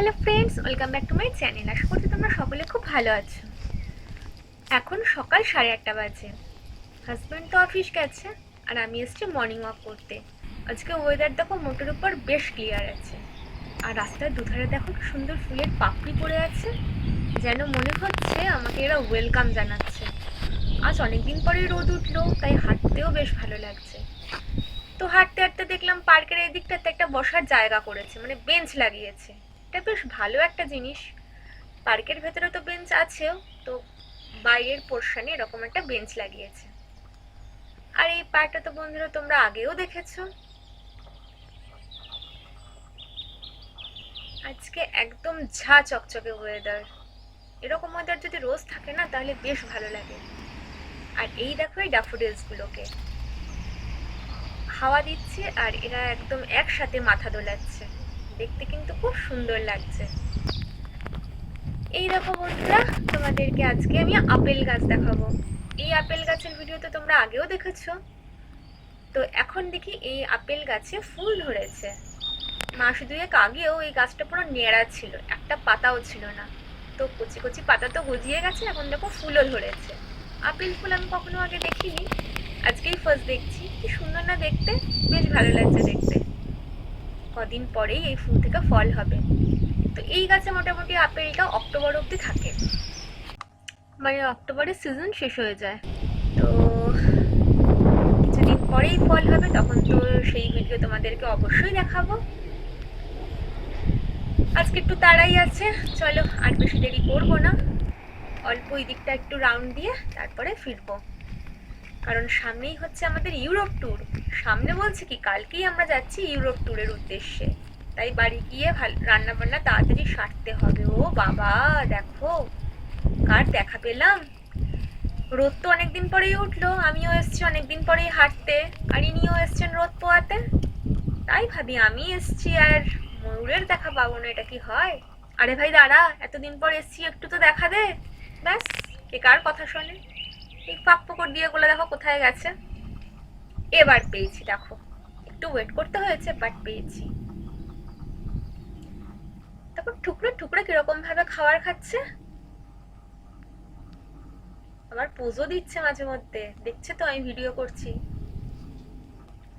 Hello friends welcome back to my channel আশা করছি তোমরা সকলে খুব ভালো আছো। এখন সকাল সাড়ে আটটা বাজে। হাজব্যান্ড তো অফিস গেছে, আর আমি এসেছি মর্নিং ওয়াক করতে। আজকে ওয়েদার দেখো মোটের উপর বেশ ক্লিয়ার আছে। আর রাস্তার দুধারে দেখো সুন্দর ফুলের পাপড়ি পড়ে আছে। যেন মনে হচ্ছে আমাকে এরা ওয়েলকাম জানাচ্ছে। আজ অনেকদিন পরে রোদ উঠল, তাই হাঁটতেও বেশ ভালো লাগছে। তো হাঁটতে হাঁটতে দেখলাম পার্কের এই দিকটাতে একটা বসার জায়গা করেছে মানে বেঞ্চ লাগিয়েছে। এটা বেশ ভালো একটা জিনিস। পার্কের ভেতরে তো বেঞ্চ আছেও, তো বাইরের পোর্শনে এরকম একটা বেঞ্চ লাগিয়েছে। আর এই পার্কটা তো বন্ধুরা তোমরা আগেও দেখেছ। আজকে একদম ঝা চকচকে ওয়েদার এরকম ওয়েদার যদি রোজ থাকে না, তাহলে বেশ ভালো লাগে। আর এই দেখো এই ড্যাফোডিলসগুলোকে হাওয়া দিচ্ছে আর এরা একদম একসাথে মাথা দোলাচ্ছে। দেখতে কিন্তু খুব সুন্দর লাগছে। এই দেখো বন্ধুরা, তোমাদেরকে আজকে আমি আপেল গাছ দেখাবো। এই আপেল গাছের ভিডিও তো তোমরা আগেও দেখেছ। তো এখন দেখি এই আপেল গাছে ফুল ধরেছে। মাস দুয়েক আগেও এই গাছটা পুরো নেড়া ছিল, একটা পাতাও ছিল না। তো কচি কচি পাতা তো গজিয়ে গেছে, এখন দেখো ফুলও ধরেছে। আপেল ফুল আমি কখনো আগে দেখিনি, আজকেই ফার্স্ট দেখছি। কি সুন্দর না দেখতে, বেশ ভালো লাগছে দেখতে। কদিন পরেই এই ফুল থেকে ফল হবে। তো এই গাছে মোটামুটি আপেলটা অক্টোবর অবধি থাকে। মানে অক্টোবরের সিজন শেষ হয়ে যায়। তো কিছুদিন পরেই ফল হবে, তখন তো সেই ভিডিও তোমাদেরকে অবশ্যই দেখাবো। আজকে একটু তাড়াই আছে, চলো আর বেশি দেরি করব না। অল্প ওই দিকটা একটু রাউন্ড দিয়ে তারপরে ফিরবো। কারণ সামনেই হচ্ছে আমাদের ইউরোপ ট্যুর সামনে বলছে কি, কালকেই আমরা যাচ্ছি ইউরোপ ট্যুরের উদ্দেশ্যে। তাই বাড়ি গিয়ে রান্না বান্না তাড়াতাড়ি সারতে হবে। ও বাবা, দেখো, কার দেখা পেলাম? রোদ তো অনেকদিন পরেই উঠল, আমিও এসছি অনেকদিন পরেই হাঁটতে। আর ইনিও এসছেন রোদ পোয়াতে। তাই ভাবি, আমি এসছি আর ময়ূরের দেখা পাবো না, এটা কি হয়? আরে ভাই, দাঁড়া, এতদিন পর এসছি, একটু তো দেখা দে। ব্যাস, কে কার কথা শোনে। এই পাপ পকড় দিয়ে গুলো দেখো কোথায় গেছে? এবার পেয়েছি, দেখো। একটু ওয়েট করতে হয়েছে বাট পেয়েছি। তারপর টুকরো টুকরো কীরকম ভাবে খাবার খাচ্ছে? আবার পোজও দিচ্ছে মাঝে মধ্যে। দেখছে তো আমি ভিডিও করছি।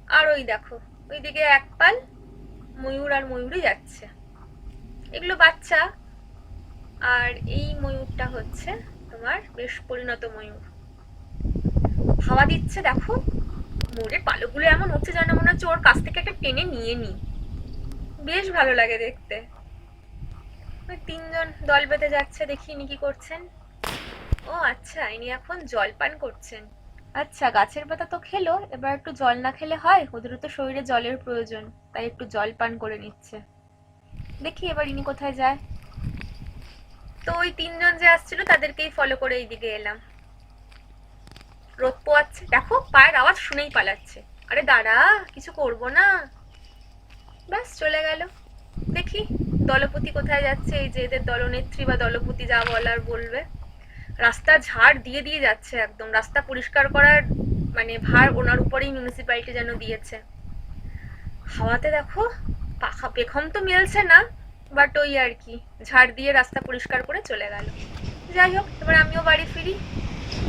আর ওই দেখো, ওইদিকে এক পাল ময়ূর আর ময়ূরই যাচ্ছে। এগুলো বাচ্চা। আর এই ময়ূরটা হচ্ছে তোমার বেশ পরিণত ময়ূর। হাওয়া দিচ্ছে, দেখো। মোড়ের পালকগুলো এমন উঠছে যেন মনে হচ্ছে ওর কাছ থেকে একটা টেনে নিয়ে নি বেশ ভালো লাগে দেখতে। ওই তিনজন দল বেঁধে যাচ্ছে, দেখি ইনি কি করছেন। ও আচ্ছা ইনি এখন জল পান করছেন। আচ্ছা গাছের পাতা তো খেলো, এবার একটু জল না খেলে হয়? ওদেরও তো শরীরে জলের প্রয়োজন, তাই একটু জল পান করে নিচ্ছে। দেখি এবার ইনি কোথায় যায়। তো ওই তিনজন যে আসছিল, তাদেরকেই ফলো করে এইদিকে এলাম। রোদ পোয়াচ্ছে। দেখো, পায়ের আওয়াজ শুনেই পালাচ্ছে। আরে দাঁড়া, কিছু করব না। ব্যাস, চলে গেল। দেখি, দলপতি কোথায় যাচ্ছে? এই যে এদের দলনেত্রী বা দলপতি যা বলার বলবে। রাস্তা ঝাড় দিয়ে দিয়ে যাচ্ছে একদম। রাস্তা পরিষ্কার করার মানে ভার ওনার উপরেই মিউনিসিপ্যালিটি যেন দিয়েছে। হাওয়াতে দেখো, পাখা, পেখম তো মেলছে না বাট ওই আর কি। ঝাড় দিয়ে রাস্তা পরিষ্কার করে চলে গেল। যাই হোক, এবার আমিও বাড়ি ফিরি।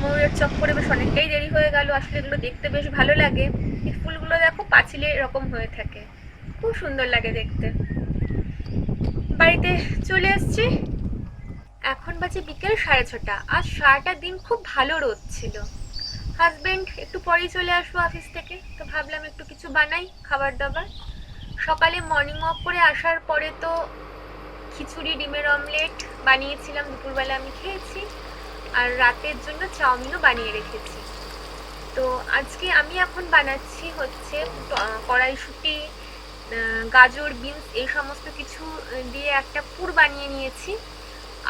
ময়ূরের চক্করে বেশ অনেকটাই দেরি হয়ে গেল, আসলে এগুলো দেখতে বেশ ভালো লাগে। এই ফুলগুলো দেখো পাঁচিলে এরকম হয়ে থাকে। খুব সুন্দর লাগে দেখতে। বাড়িতে চলে এসেছি। এখন বাজে বিকেল সাড়ে ছটা। আজ সারাটা দিন খুব ভালো রোদ ছিল। হাজবেন্ড, একটু পরেই চলে আসব অফিস থেকে। তো ভাবলাম একটু কিছু বানাই, খাবার দাবার। সকালে মর্নিং ওয়াক করে আসার পরে তো খিচুড়ি, ডিমের অমলেট বানিয়েছিলাম। দুপুরবেলা আমি খেয়েছি। আর রাতের জন্য চাউমিনও বানিয়ে রেখেছি। তো আজকে আমি এখন বানাচ্ছি হচ্ছে কড়াইশুঁটি গাজর, বিনস এই সমস্ত কিছু দিয়ে একটা পুর বানিয়ে নিয়েছি।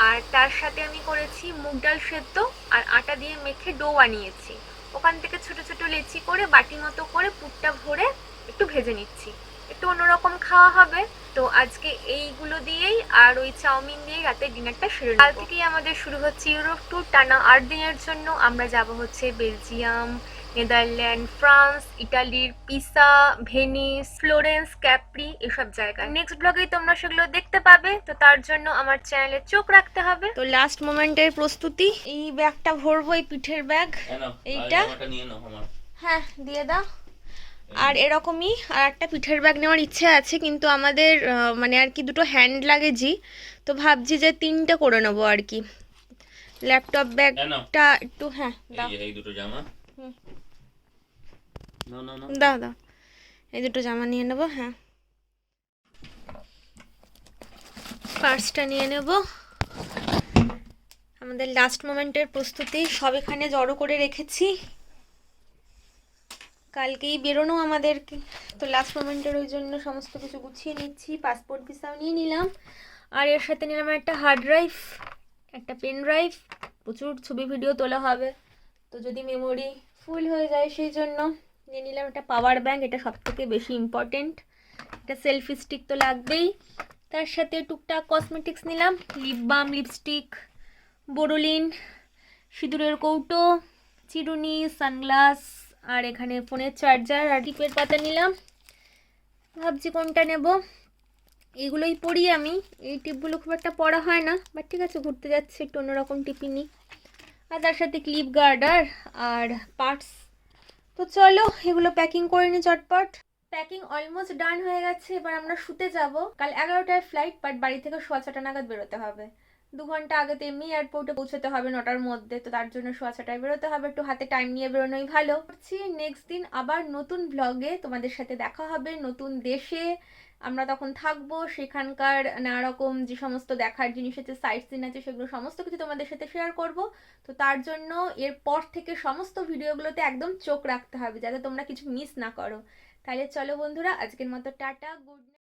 আর তার সাথে আমি করেছি মুগ ডাল সেদ্ধ আর আটা দিয়ে মেখে ডো বানিয়েছি। ওখান থেকে ছোট ছোট লেচি করে বাটি মতো করে পুরটা ভরে একটু ভেজে নিচ্ছি। একটু অন্যরকম খাওয়া হবে। তো আজকে এইগুলো দিয়েই আর ওই চাউমিন দিয়েই রাতে ডিনারটা সেরে কাল থেকেই আমাদের শুরু হচ্ছে ইউরোপ ট্যুর টানা আট দিনের জন্য আমরা যাব হচ্ছে বেলজিয়াম নেদারল্যান্ড ফ্রান্স ইটালির পিসা ভেনিস ফ্লোরেন্স ক্যাপ্রি এসব জায়গায়। নেক্সট ব্লগেই তোমরা সেগুলো দেখতে পাবে। তো তার জন্য আমার চ্যানেলে চোখ রাখতে হবে। তো লাস্ট মোমেন্টের প্রস্তুতি। এই ব্যাগটা ভরবো এই পিঠের ব্যাগ। এইটা? নাও আমার। হ্যাঁ দিয়ে দাও। আর এরকমই আর একটা পিঠের ব্যাগ নেওয়ার ইচ্ছে আছে কিন্তু আমাদের মানে আর কি দুটো হ্যান্ড লাগেজই তো ভাবছি যে তিনটে করে নেব আর কি। ল্যাপটপ ব্যাগটা একটু হ্যাঁ দাও। এই দুটো জামা। দাও দাও। এই দুটো জামা নিয়ে নেব হ্যাঁ। পার্সটা নিয়ে নেব। আমাদের লাস্ট মোমেন্টের প্রস্তুতি সব এখানে জড়ো করে রেখেছি। কালকেই বেরোনো আমাদেরকে। তো লাস্ট মোমেন্টের ওই জন্য সমস্ত কিছু গুছিয়ে নিচ্ছি পাসপোর্ট ভিসাও নিয়ে নিলাম। আর এর সাথে নিলাম একটা হার্ড ড্রাইভ একটা পেন ড্রাইভ প্রচুর ছবি ভিডিও তোলা হবে। তো যদি মেমোরি ফুল হয়ে যায় সেই জন্য নিয়ে নিলাম একটা পাওয়ার ব্যাঙ্ক এটা সব থেকে বেশি ইম্পর্টেন্ট একটা সেলফি স্টিক তো লাগবেই। তার সাথে টুকটাক কসমেটিক্স নিলাম। লিপ বাম লিপস্টিক বোরোলিন সিঁদুরের কৌটো, চিরুনি সানগ্লাস আর এখানে ফোনের চার্জার আর টিপের পাতা নিলাম। ভাবছি কোনটা নেব? এগুলোই পড়ি আমি। এই টিপগুলো খুব একটা পড়া হয় না বাট ঠিক আছে, ঘুরতে যাচ্ছি, একটু অন্যরকম টিপি নিই। আর তার সাথে ক্লিপ গার্ডার আর পার্টস। তো চলো, এগুলো প্যাকিং করে নি চটপট। প্যাকিং অলমোস্ট ডান হয়ে গেছে, এবার আমরা শুতে যাব। কাল এগারোটায় ফ্লাইট বাট বাড়ি থেকে সোয়া ছটা নাগাদ বেরোতে হবে। দু ঘণ্টা আগে তো এমনি এয়ারপোর্টে পৌঁছতে হবে, নটার মধ্যে, তো তার জন্য সোয়া ছটায় বেরোতে হবে, একটু হাতে টাইম নিয়ে বেরোনোই ভালো। করছি নেক্সট দিন আবার নতুন ব্লগে তোমাদের সাথে দেখা হবে, নতুন দেশে আমরা তখন থাকব, সেখানকার নানা রকম যে সমস্ত দেখার জিনিস আছে সাইট সিন আছে, সেগুলো সমস্ত কিছু তোমাদের সাথে শেয়ার করব। তো তার জন্য এরপর থেকে সমস্ত ভিডিওগুলোতে একদম চোখ রাখতে হবে, যাতে তোমরা কিছু মিস না করো। তাহলে চলো বন্ধুরা, আজকের মতো টাটা গুড